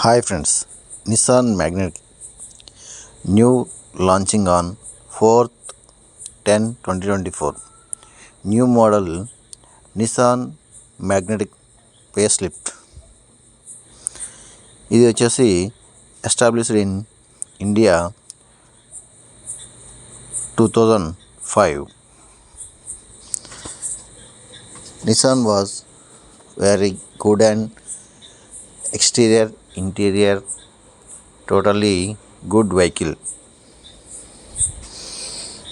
hi friends Nissan Magnite new launching on fourth ten twenty twenty four new model Nissan magnetic facelift ఇది వచ్చేసి established in India two thousand five Nissan was very good and exterior interior totally good vehicle.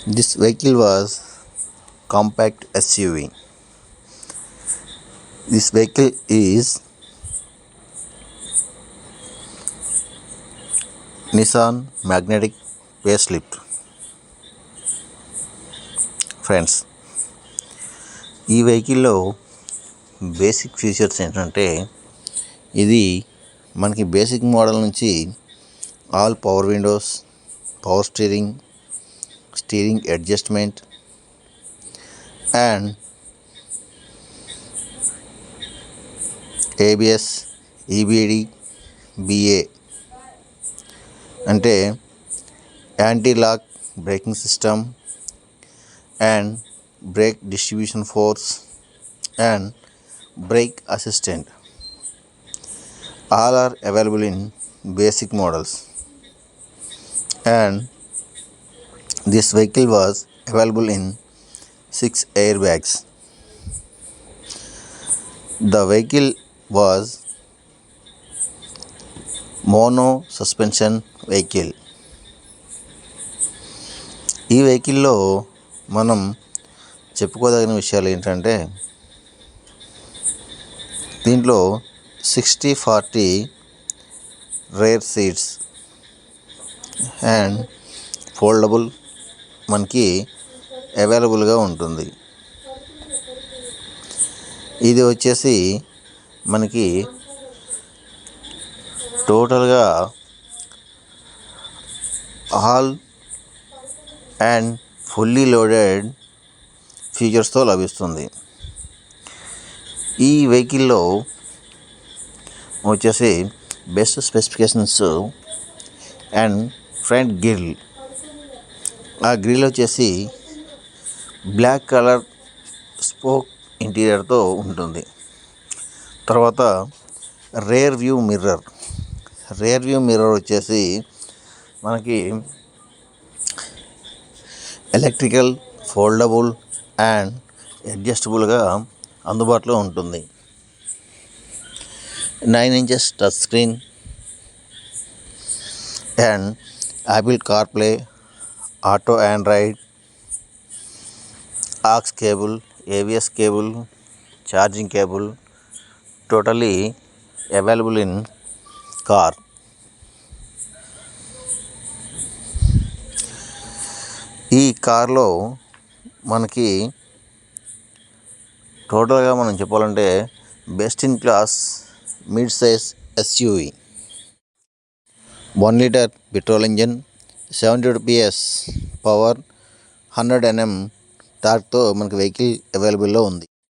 This vehicle was compact SUV this vehicle is Nissan magnetic facelift friends ఈ వెహికల్లో basic features ఏంటంటే ఇది మనకి basic model నుంచి all power windows power steering steering adjustment and ABS EBD BA అంటే anti lock braking system and brake distribution force and brake assistant all are available in basic models and this vehicle was available in six airbags the vehicle was mono suspension vehicle ఈ వెహికల్లో మనం చెప్పుకోదగిన విషయాలు ఏంటంటే దీంట్లో sixty forty rear seats and foldable మనకి అవైలబుల్గా ఉంటుంది. ఇది వచ్చేసి మనకి టోటల్గా ఆల్ అండ్ ఫుల్లీ లోడెడ్ ఫీచర్స్తో లభిస్తుంది. ఈ వెహికల్లో వచ్చేసి best specifications and front grill ఆ గ్రిల్ వచ్చేసి బ్లాక్ కలర్ స్పోక్ ఇంటీరియర్తో ఉంటుంది. తర్వాత rear view mirror rear view mirror వచ్చేసి మనకి ఎలక్ట్రికల్ ఫోల్డబుల్ అండ్ అడ్జస్టబుల్గా అందుబాటులో ఉంటుంది. Nine inches touch screen and Apple CarPlay auto Android aux cable AVS cable charging cable totally available in car ఈ కార్లో మనకి టోటల్గా మనం చెప్పాలంటే best in class mid size SUV. One litre petrol engine seventy two PS power hundred NM టార్క్తో మనకి vehicle అవైలబుల్లో ఉంది.